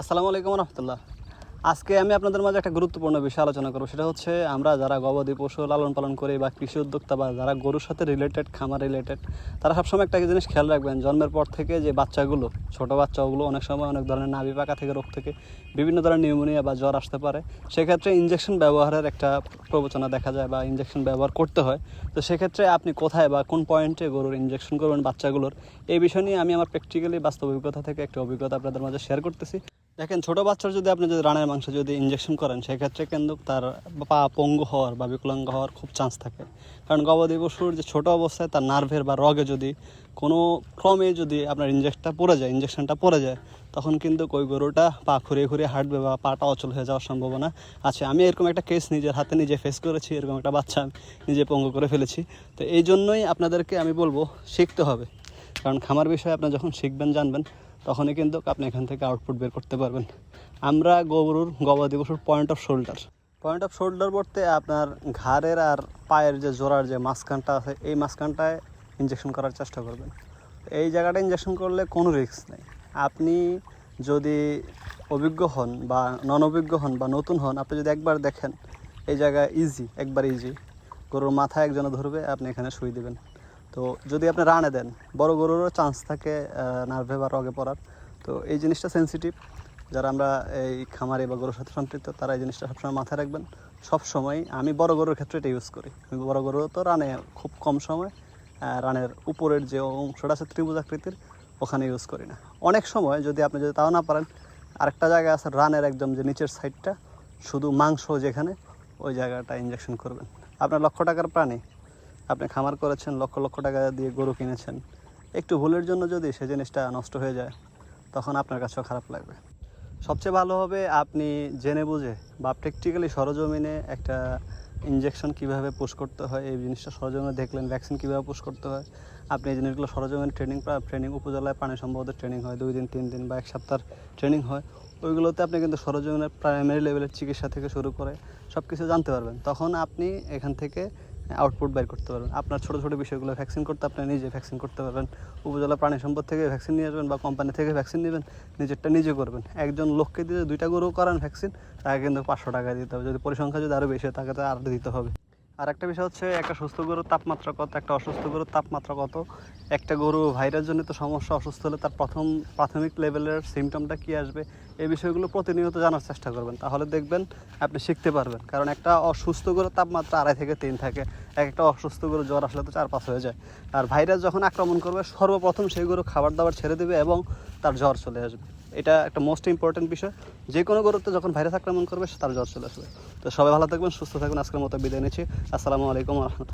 আসসালামু আলাইকুম রহমতুল্লাহ। আজকে আমি আপনাদের মাঝে একটা গুরুত্বপূর্ণ বিষয় আলোচনা করব। সেটা হচ্ছে আমরা যারা গবাদি পশু লালন পালন করি বা কৃষি উদ্যোক্তা বা যারা গরুর সাথে রিলেটেড খামার রিলেটেড তারা সবসময় একটা জিনিস খেয়াল রাখবেন। জন্মের পর থেকে যে বাচ্চাগুলো, ছোট বাচ্চাগুলো অনেক সময় অনেক ধরনের নাভি পাকা থেকে রোগ থেকে বিভিন্ন ধরনের নিউমোনিয়া বা জ্বর আসতে পারে। সেক্ষেত্রে ইঞ্জেকশন ব্যবহারের একটা প্রবচনা দেখা যায় বা ইঞ্জেকশন ব্যবহার করতে হয়। তো সেক্ষেত্রে আপনি কোথায় বা কোন পয়েন্টে গরুর ইঞ্জেকশন করবেন বাচ্চাগুলোর, এই বিষয় নিয়ে আমি আমার প্র্যাকটিক্যালি বাস্তব অভিজ্ঞতা থেকে একটা অভিজ্ঞতা আপনাদের মাঝে শেয়ার করতেছি। দেখেন, ছোট বাচ্চার যদি আপনি যদি রানের মাংস যদি ইঞ্জেকশন করেন, সেক্ষেত্রে কিন্তু তার পা পঙ্গু হওয়ার বা বিকলাঙ্গ হওয়ার খুব চান্স থাকে। কারণ গবাদি পশুর যে ছোট অবস্থায় তার নার্ভের বা রগে যদি কোনো ক্রমে যদি আপনার ইঞ্জেকশনটা পড়ে যায় ইঞ্জেকশনটা পড়ে যায়, তখন কিন্তু ওই গরুটা পা খুঁড়িয়ে খুঁড়িয়ে হাঁটবে বা পাটা অচল হয়ে যাওয়ার সম্ভাবনা আছে। আমি এরকম একটা কেস নিজের হাতে নিজে ফেস করেছি, এরকম একটা বাচ্চা নিজে পঙ্গু করে ফেলেছি। তো এই জন্যই আপনাদেরকে আমি বলব, শিখতে হবে। কারণ খামার বিষয়ে আপনি যখন শিখবেন, জানবেন তখনই কিন্তু আপনি এখান থেকে আউটপুট বের করতে পারবেন। আমরা গরুর গবাদি পশুর point of shoulder point of shoulder বলতে আপনার ঘাড়ের আর পায়ের যে জোড়ার যে মাঝখানটা আছে, এই মাঝখানটায় ইঞ্জেকশন করার চেষ্টা করবেন। এই জায়গাটা ইঞ্জেকশন করলে কোনো রিস্ক নেই। আপনি যদি অভিজ্ঞ হন বা নন অভিজ্ঞ হন বা নতুন হন, আপনি যদি একবার দেখেন, এই জায়গায় ইজি একবার ইজি গরুর মাথায় একজনে ধরবে, আপনি এখানে শুয়ে দেবেন। তো যদি আপনি রানে দেন, বড় গরুরও চান্স থাকে নার্ভে বা রগে পড়ার। তো এই জিনিসটা সেন্সিটিভ যারা আমরা এই খামারে বা গরুর সাথে সম্পৃক্ত, তারা এই জিনিসটা সবসময় মাথায় রাখবেন। সব সময় আমি বড় গরুর ক্ষেত্রে এটা ইউজ করি। আমি বড় গরু তো রানে খুব কম সময় রানের উপরের যে অংশটা আছে ত্রিভুজ আকৃতির, ওখানে ইউজ করি না। অনেক সময় যদি আপনি যদি তাও না পারেন, আরেকটা জায়গা আছে রানের একদম যে নিচের সাইডটা শুধু মাংস যেখানে, ওই জায়গাটা ইঞ্জেকশন করবেন। আপনার লক্ষ টাকার প্রাণী আপনি খামার করেছেন, লক্ষ লক্ষ টাকা দিয়ে গরু কিনেছেন, একটু ভুলের জন্য যদি সে জিনিসটা নষ্ট হয়ে যায়, তখন আপনার কাছেও খারাপ লাগবে। সবচেয়ে ভালো হবে আপনি জেনে বুঝে বা প্র্যাকটিক্যালি সরজমিনে একটা ইঞ্জেকশন কীভাবে পুশ করতে হয়, এই জিনিসটা সরজমিনে দেখলেন ভ্যাকসিন কীভাবে পুশ করতে হয়। আপনি এই জিনিসগুলো সরজমিনে ট্রেনিং ট্রেনিং উপজেলায় প্রাণী সম্ভবত ট্রেনিং হয়, দুই দিন, তিন দিন বা এক সপ্তাহ ট্রেনিং হয়। ওইগুলোতে আপনি কিন্তু সরজমিনের প্রাইমারি লেভেলের চিকিৎসা থেকে শুরু করে সব কিছু জানতে পারবেন। তখন আপনি এখান থেকে আউটপুট বের করতে পারবেন। আপনার ছোটো ছোটো বিষয়গুলো ভ্যাকসিন করতে আপনি নিজে ভ্যাকসিন করতে পারবেন। উপজেলা প্রাণী সম্পদ থেকে ভ্যাকসিন নিয়ে আসবেন বা কোম্পানি থেকে ভ্যাকসিন নেবেন, নিজেরটা নিজে করবেন। একজন লোককে দিয়ে দুইটা গরু করান ভ্যাকসিন তাকে কিন্তু পাঁচশো টাকা দিতে হবে। যদি পরিসংখ্যা যদি আরও বেশি হয়, তাকে তো আরও দিতে হবে। আর একটা বিষয় হচ্ছে, একটা সুস্থ গরুর তাপমাত্রা কত, একটা অসুস্থ গরুর তাপমাত্রা কত? একটা গরু ভাইরাস জনিত সমস্যা, অসুস্থ হলে তার প্রথম প্রাথমিক লেভেলের সিমটমটা কী আসবে? এই বিষয়গুলো প্রতিনিয়ত জানার চেষ্টা করবেন। তাহলে দেখবেন আপনি শিখতে পারবেন। কারণ একটা অসুস্থ গরুর তাপমাত্রা আড়াই থেকে তিন থাকে। এক একটা অসুস্থ গরু জ্বর আসলে তো চার পাঁচ হয়ে যায়। আর ভাইরাস যখন আক্রমণ করবে, সর্বপ্রথম সেই খাবার দাবার ছেড়ে দেবে এবং তার জ্বর চলে আসবে। এটা একটা মোস্ট ইম্পর্টেন্ট বিষয়। যে কোনো গরুতে যখন ভাইরাস আক্রমণ করবে, তার জ্বর চলে আসবে। তো সবাই ভালো থাকবেন, সুস্থ থাকবেন। আজকের মতো বিদায় নিচ্ছি। আসসালামু আলাইকুম রহমতুল্লাহ।